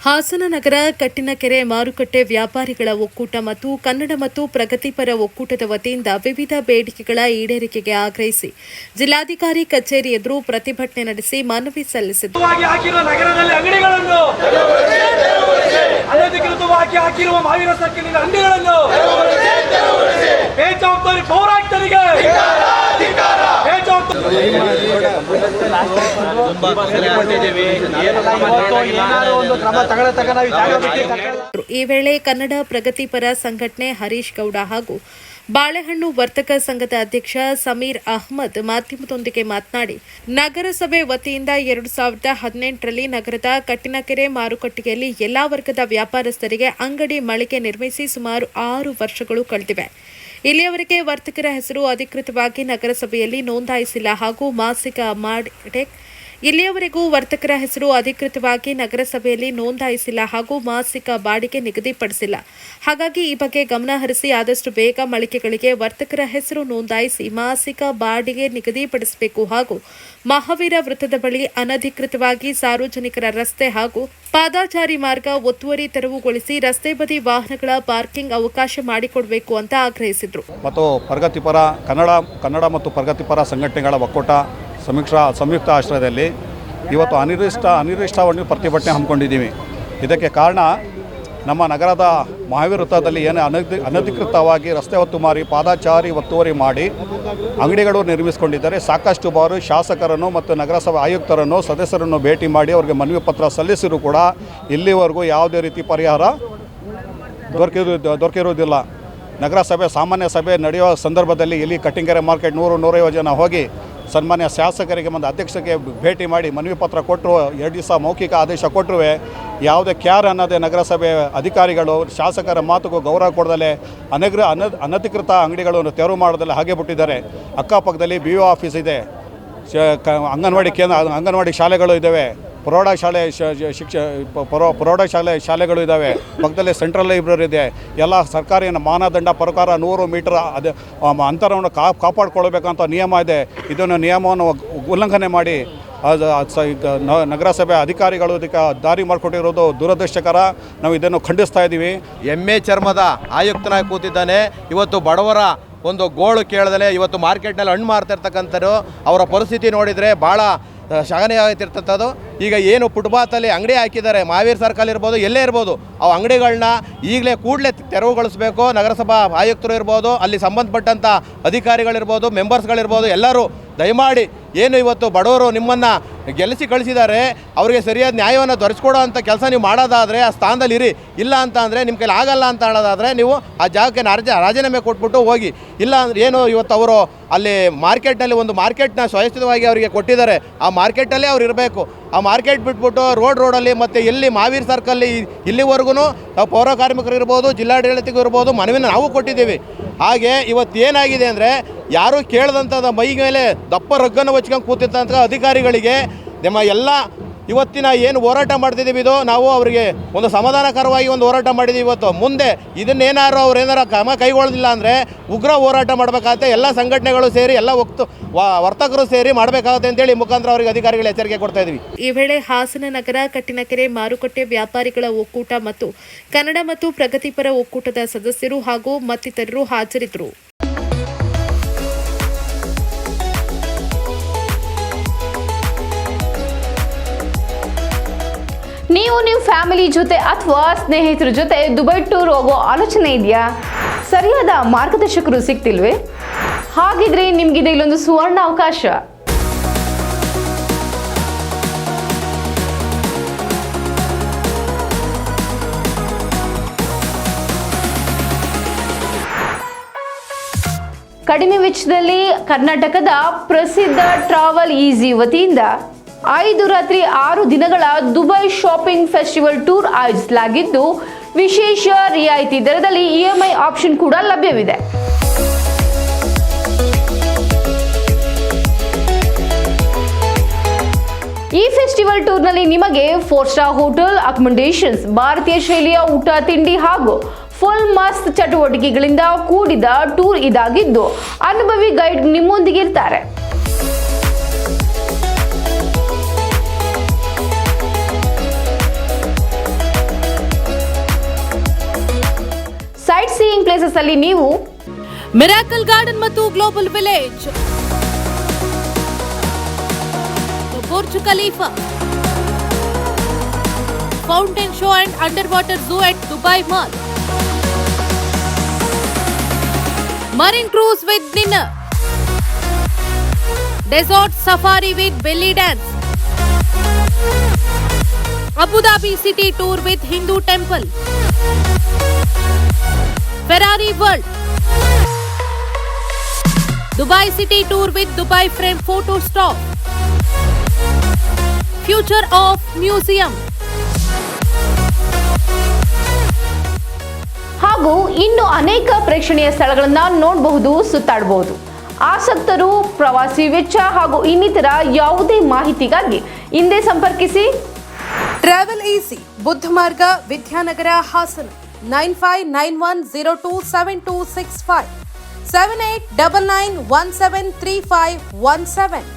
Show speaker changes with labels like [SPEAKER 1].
[SPEAKER 1] ಹಾಸನ ನಗರ ಕಟ್ಟಿನಕೆರೆ ಮಾರುಕಟ್ಟೆ ವ್ಯಾಪಾರಿಗಳ ಒಕ್ಕೂಟ ಮತ್ತು ಕನ್ನಡ ಮತ್ತು ಪ್ರಗತಿಪರ ಒಕ್ಕೂಟದ ವತಿಯಿಂದ ವಿವಿಧ ಬೇಡಿಕೆಗಳ ಈಡೇರಿಕೆಗೆ ಆಗ್ರಹಿಸಿ ಜಿಲ್ಲಾಧಿಕಾರಿ ಕಚೇರಿ ಎದುರು ಪ್ರತಿಭಟನೆ ನಡೆಸಿ ಮನವಿ ಸಲ್ಲಿಸಿದರು.
[SPEAKER 2] ಬೇಜವಾಬ್ದಾರಿ
[SPEAKER 1] ಈ ವೇಳೆ ಕನ್ನಡ ಪ್ರಗತಿಪರ ಸಂಘಟನೆ ಹರೀಶ್ ಗೌಡ ಹಾಗೂ ಬಾಳೆಹಣ್ಣು ವರ್ತಕ ಸಂಘದ ಅಧ್ಯಕ್ಷ ಸಮೀರ್ ಅಹ್ಮದ್ ಮಾಧ್ಯಮದೊಂದಿಗೆ ಮಾತನಾಡಿ ನಗರಸಭೆ ವತಿಯಿಂದ ಎರಡು ಸಾವಿರದ ಹದಿನೆಂಟರಲ್ಲಿ ನಗರದ ಕಟ್ಟಿನಕೆರೆ ಮಾರುಕಟ್ಟೆಯಲ್ಲಿ ಎಲ್ಲಾ ವರ್ಗದ ವ್ಯಾಪಾರಸ್ಥರಿಗೆ ಅಂಗಡಿ ಮಳಿಗೆ ನಿರ್ಮಿಸಿ ಸುಮಾರು ಆರು ವರ್ಷಗಳು ಕಳೆದಿವೆ. ಇಲ್ಲಿಯವರೆಗೆ ವರ್ತಕರ ಹೆಸರು ಅಧಿಕೃತವಾಗಿ ನಗರಸಭೆಯಲ್ಲಿ ನೋಂದಾಯಿಸಿಲ್ಲ ಹಾಗೂ ಮಾಸಿಕ ಮಾಡಿ ಇಲ್ಲಿಯವರೆಗೂ ವರ್ತಕರ ಹೆಸರು ಅಧಿಕೃತವಾಗಿ ನಗರಸಭೆಯಲ್ಲಿ ನೋಂದಾಯಿಸಿಲ್ಲ ಹಾಗೂ ಮಾಸಿಕ ಬಾಡಿಗೆ ನಿಗದಿಪಡಿಸಿಲ್ಲ. ಹಾಗಾಗಿ ಈ ಬಗ್ಗೆ ಗಮನ ಹರಿಸಿ ಆದಷ್ಟು ಬೇಗ ಮಳಿಕೆಗಳಿಗೆ ವರ್ತಕರ ಹೆಸರು ನೋಂದಾಯಿಸಿ ಮಾಸಿಕ ಬಾಡಿಗೆ ನಿಗದಿಪಡಿಸಬೇಕು ಹಾಗೂ ಮಹಾವೀರ ವೃತ್ತದ ಬಳಿ ಅನಧಿಕೃತವಾಗಿ ಸಾರ್ವಜನಿಕರ ರಸ್ತೆ ಹಾಗೂ ಪಾದಾಚಾರಿ ಮಾರ್ಗ ಒತ್ತುವರಿ ತೆರವುಗೊಳಿಸಿ ರಸ್ತೆ ಬದಿ ವಾಹನಗಳ ಪಾರ್ಕಿಂಗ್ ಅವಕಾಶ ಮಾಡಿಕೊಡಬೇಕು ಅಂತ ಆಗ್ರಹಿಸಿದರು.
[SPEAKER 3] ಮತ್ತು ಪ್ರಗತಿಪರ ಕನ್ನಡ ಕನ್ನಡ ಮತ್ತು ಪ್ರಗತಿಪರ ಸಂಘಟನೆಗಳ ಒಕ್ಕೂಟ ಸಮೀಕ್ಷ ಸಂಯುಕ್ತ ಆಶ್ರಯದಲ್ಲಿ ಇವತ್ತು ಅನಿರ್ದಿಷ್ಟ ಅನಿರ್ದಿಷ್ಟವನ್ನು ಪ್ರತಿಭಟನೆ ಹಮ್ಮಿಕೊಂಡಿದ್ದೀವಿ. ಇದಕ್ಕೆ ಕಾರಣ ನಮ್ಮ ನಗರದ ಮಹಾವೀರ ವೃತ್ತದಲ್ಲಿ ಏನು ಅನಧಿ ಅನಧಿಕೃತವಾಗಿ ರಸ್ತೆ ಒತ್ತುಮಾರಿ ಪಾದಾಚಾರಿ ಒತ್ತುವರಿ ಮಾಡಿ ಅಂಗಡಿಗಳು ನಿರ್ಮಿಸಿಕೊಂಡಿದ್ದಾರೆ. ಸಾಕಷ್ಟು ಬಾರು ಶಾಸಕರನ್ನು ಮತ್ತು ನಗರಸಭೆ ಆಯುಕ್ತರನ್ನು, ಸದಸ್ಯರನ್ನು ಭೇಟಿ ಮಾಡಿ ಅವರಿಗೆ ಮನವಿ ಪತ್ರ ಸಲ್ಲಿಸಿರೂ ಕೂಡ ಇಲ್ಲಿವರೆಗೂ ಯಾವುದೇ ರೀತಿ ಪರಿಹಾರ ದೊರಕಿರು, ದೊರಕಿರುವುದಿಲ್ಲ. ನಗರಸಭೆ, ಸಾಮಾನ್ಯ ಸಭೆ ನಡೆಯುವ ಸಂದರ್ಭದಲ್ಲಿ ಇಲ್ಲಿ ಕಟ್ಟಿಂಗೆರೆ ಮಾರ್ಕೆಟ್ ನೂರು, ನೂರೈವತ್ತು ಜನ ಹೋಗಿ ಸನ್ಮಾನ್ಯ ಶಾಸಕರಿಗೆ ಮತ್ತು ಅಧ್ಯಕ್ಷರಿಗೆ ಭೇಟಿ ಮಾಡಿ ಮನವಿ ಪತ್ರ ಕೊಟ್ಟರು. ಎರಡು ದಿವಸ ಮೌಖಿಕ ಆದೇಶ ಕೊಟ್ಟರು ಯಾವುದೇ ಕ್ಯಾರ್ ಅನ್ನೋದೇ ನಗರಸಭೆ ಅಧಿಕಾರಿಗಳು, ಶಾಸಕರ ಮಾತುಗೂ ಗೌರವ ಕೊಡದಲೆ ಅನಗ್ರ ಅನ ಅನಧಿಕೃತ ಅಂಗಡಿಗಳನ್ನು ತೆರವು ಮಾಡೋದಲ್ಲ ಹಾಗೆ ಬಿಟ್ಟಿದ್ದಾರೆ. ಅಕ್ಕಪಕ್ಕದಲ್ಲಿ ಬಿ ಆಫೀಸ್ ಇದೆ. ಅಂಗನವಾಡಿ ಕೇಂದ್ರ, ಅಂಗನವಾಡಿ ಶಾಲೆಗಳು ಇದ್ದಾವೆ. ಪ್ರೌಢಶಾಲೆ ಶಿಕ್ಷ ಪ್ರೌ- ಪ್ರೌಢಶಾಲೆ ಶಾಲೆಗಳು ಇದ್ದಾವೆ ಪಕ್ಕದಲ್ಲೇ ಸೆಂಟ್ರಲ್ ಲೈಬ್ರರಿ ಇದೆ. ಎಲ್ಲ ಸರ್ಕಾರಿ ಮಾನದಂಡ ಪ್ರಕಾರ ನೂರು ಮೀಟರ್ ಅದು ಅಂತರವನ್ನು ಕಾ, ಕಾಪಾಡಿಕೊಳ್ಬೇಕಂತ ನಿಯಮ ಇದೆ. ಇದನ್ನು ನಿಯಮವನ್ನು ಉಲ್ಲಂಘನೆ ಮಾಡಿ ನಗರಸಭೆ ಅಧಿಕಾರಿಗಳು ಇದಕ್ಕೆ ದಾರಿ ಮಾಡಿಕೊಟ್ಟಿರೋದು ದುರದೃಷ್ಟಕರ. ನಾವು ಇದನ್ನು ಖಂಡಿಸ್ತಾ ಇದ್ದೀವಿ
[SPEAKER 4] ಎಮ್ಮೆ ಚರ್ಮದ ಆಯುಕ್ತನಾಗಿ ಕೂತಿದ್ದಾನೆ. ಇವತ್ತು ಬಡವರ ಒಂದು ಗೋಳು ಕೇಳದಲೆ ಇವತ್ತು ಮಾರ್ಕೆಟ್ನಲ್ಲಿ ಹಣ್ಣು ಮಾರ್ತಿರ್ತಕ್ಕಂಥದ್ದು ಅವರ ಪರಿಸ್ಥಿತಿ ನೋಡಿದರೆ ಭಾಳ ಶಗನೆ ಆಗ್ತಿರ್ತಂಥದ್ದು ಈಗ ಏನು ಫುಟ್ಪಾತಲ್ಲಿ ಅಂಗಡಿ ಹಾಕಿದ್ದಾರೆ ಮಹಾವೀರ್ ಸರ್ಕಲ್ ಇರ್ಬೋದು, ಎಲ್ಲೇ ಇರ್ಬೋದು, ಅವು ಅಂಗಡಿಗಳನ್ನ ಈಗಲೇ ಕೂಡಲೇ ತೆರವುಗೊಳಿಸಬೇಕು. ನಗರಸಭಾ ಆಯುಕ್ತರು ಇರ್ಬೋದು, ಅಲ್ಲಿ ಸಂಬಂಧಪಟ್ಟಂಥ ಅಧಿಕಾರಿಗಳಿರ್ಬೋದು ಮೆಂಬರ್ಸ್ಗಳಿರ್ಬೋದು ಎಲ್ಲರೂ ದಯಮಾಡಿ ಏನು ಇವತ್ತು ಬಡವರು ನಿಮ್ಮನ್ನು ಗೆಲ್ಲಿಸಿ ಕಳಿಸಿದ್ದಾರೆ, ಅವರಿಗೆ ಸರಿಯಾದ ನ್ಯಾಯವನ್ನು ದೊರೆಸ್ಕೊಡೋ ಅಂಥ ಕೆಲಸ ನೀವು ಮಾಡೋದಾದರೆ ಆ ಸ್ಥಾನದಲ್ಲಿ ಇರಿ. ಇಲ್ಲ ಅಂತ ಅಂದರೆ ನಿಮ್ಮ ಕೈಲಿ ಆಗಲ್ಲ ಅಂತ ಹೇಳೋದಾದರೆ ನೀವು ಆ ಜಾಗಕ್ಕೆ ರಾಜ ರಾಜೀನಾಮೆ ಕೊಟ್ಬಿಟ್ಟು ಹೋಗಿ. ಇಲ್ಲ ಅಂದ್ರೆ ಏನು ಇವತ್ತು ಅವರು ಅಲ್ಲಿ ಮಾರ್ಕೆಟ್ನಲ್ಲಿ ಒಂದು ಮಾರ್ಕೆಟ್ನ ಸ್ವಯಸ್ಥಿತವಾಗಿ ಅವರಿಗೆ ಕೊಟ್ಟಿದ್ದಾರೆ. ಆ ಮಾರ್ಕೆಟಲ್ಲೇ ಅವ್ರು ಇರಬೇಕು. ಆ ಮಾರ್ಕೆಟ್ ಬಿಟ್ಬಿಟ್ಟು ರೋಡ್ ರೋಡಲ್ಲಿ ಮತ್ತು ಎಲ್ಲಿ ಮಾವೀರ್ ಸರ್ಕಲ್ಲಿ ಇಲ್ಲಿವರೆಗೂ ಪೌರ ಕಾರ್ಮಿಕರು ಇರ್ಬೋದು, ಜಿಲ್ಲಾಡಳಿತಕ್ಕೂ ಇರ್ಬೋದು ಮನವಿನ ನಾವು ಕೊಟ್ಟಿದ್ದೀವಿ. ಹಾಗೆ ಇವತ್ತು ಏನಾಗಿದೆ ಅಂದರೆ ಯಾರೂ ಕೇಳದಂಥದ್ದು ಮೈ ಮೇಲೆ ದಪ್ಪ ರಗ್ಗನ್ನು ಹೊಚ್ಕೊಂಡು ಕೂತಿದ್ದಂಥ ಅಧಿಕಾರಿಗಳಿಗೆ ನಮ್ಮ ಎಲ್ಲ ಇವತ್ತಿನ ಏನು ಹೋರಾಟ ಮಾಡ್ತಿದ್ದೀವಿ ಇದು, ನಾವು ಅವರಿಗೆ ಒಂದು ಸಮಾಧಾನಕರವಾಗಿ ಒಂದು ಹೋರಾಟ ಮಾಡಿದ್ದೀವಿ ಇವತ್ತು. ಮುಂದೆ ಇದನ್ನೇನಾದ್ರು ಅವ್ರು ಏನಾರು ಕ್ರಮ ಕೈಗೊಳ್ಳೋದಿಲ್ಲ ಅಂದರೆ ಉಗ್ರ ಹೋರಾಟ ಮಾಡಬೇಕಾಗತ್ತೆ. ಎಲ್ಲ ಸಂಘಟನೆಗಳು ಸೇರಿ, ಎಲ್ಲ ಒಕ್ತು ವರ್ತಕರು ಸೇರಿ ಮಾಡಬೇಕಾಗುತ್ತೆ ಅಂತೇಳಿ ಮುಖಾಂತರ ಅವರಿಗೆ ಅಧಿಕಾರಿಗಳು ಎಚ್ಚರಿಕೆ ಕೊಡ್ತಾ ಇದ್ವಿ.
[SPEAKER 1] ಈ ವೇಳೆ ಹಾಸನ ನಗರ, ಕಟ್ಟಿನಕೆರೆ, ಮಾರುಕಟ್ಟೆ ವ್ಯಾಪಾರಿಗಳ ಒಕ್ಕೂಟ ಮತ್ತು ಕನ್ನಡ ಮತ್ತು ಪ್ರಗತಿಪರ ಒಕ್ಕೂಟದ ಸದಸ್ಯರು ಹಾಗೂ ಮತ್ತಿತರರು ಹಾಜರಿದ್ದರು.
[SPEAKER 5] ನೀವು ನಿಮ್ಮ ಫ್ಯಾಮಿಲಿ ಜೊತೆ ಅಥವಾ ಸ್ನೇಹಿತರ ಜೊತೆ ದುಬೈ ಟೂರ್ ಹೋಗೋ ಆಲೋಚನೆ ಇದೆಯಾ? ಸರಿಯಾದ ಮಾರ್ಗದರ್ಶಕರು ಸಿಗ್ತಿಲ್ವೇ? ಹಾಗಿದ್ರೆ ನಿಮ್ಗಿದೆ ಇಲ್ಲೊಂದು ಸುವರ್ಣ ಅವಕಾಶ. ಕಡಿಮೆ ವೆಚ್ಚದಲ್ಲಿ ಕರ್ನಾಟಕದ ಪ್ರಸಿದ್ಧ ಟ್ರಾವೆಲ್ ಈಸಿ ವತಿಯಿಂದ ಐದು ರಾತ್ರಿ ಆರು ದಿನಗಳ ದುಬೈ ಶಾಪಿಂಗ್ ಫೆಸ್ಟಿವಲ್ ಟೂರ್ ಆಯೋಜಿಸಲಾಗಿದ್ದು, ವಿಶೇಷ ರಿಯಾಯಿತಿ ದರದಲ್ಲಿ ಇಎಂಐ ಆಪ್ಷನ್ ಕೂಡ ಲಭ್ಯವಿದೆ. ಈ ಫೆಸ್ಟಿವಲ್ ಟೂರ್ನಲ್ಲಿ ನಿಮಗೆ ಫೋರ್ ಸ್ಟಾರ್ ಹೋಟೆಲ್, ಅಕಮಂಡೇಷನ್ಸ್, ಭಾರತೀಯ ಶೈಲಿಯ ಊಟ, ತಿಂಡಿ ಹಾಗೂ ಫುಲ್ ಮಸ್ತ್ ಚಟುವಟಿಕೆಗಳಿಂದ ಕೂಡಿದ ಟೂರ್ ಇದಾಗಿದ್ದು, ಅನುಭವಿ ಗೈಡ್ ನಿಮ್ಮೊಂದಿಗೆ ಇರ್ತಾರೆ ಅಲ್ಲಿ ನೀವು
[SPEAKER 6] ಮಿರಾಕಲ್ ಗಾರ್ಡನ್ ಮತ್ತು global village Burj Khalifa fountain show and underwater zoo at Dubai mall marine cruise with dinner desert safari with belly dance Abu Dhabi city tour with Hindu temple Ferrari world Dubai city tour with Dubai frame photo stop future of museum
[SPEAKER 5] ಹಾಗೂ ಇನ್ನು ಅನೇಕ ಪ್ರೇಕ್ಷಣೀಯ ಸ್ಥಳಗಳನ್ನ ನೋಡಬಹುದು ಸುತ್ತಾಡಬಹುದು. ಆಸಕ್ತರು ಪ್ರವಾಸಿ ವೆಚ್ಚ ಹಾಗೂ ಇನ್ನಿತರ ಯಾವುದೇ ಮಾಹಿತಿಗಾಗಿ ಹಿಂದೆ ಸಂಪರ್ಕಿಸಿ.
[SPEAKER 6] ಟ್ರಾವೆಲ್ ಈಸಿ ಬುದ್ಧ ಮಾರ್ಗ Vidyanagar Hassan. nine five nine one zero two seven two six five seven eight double nine one seven three five one seven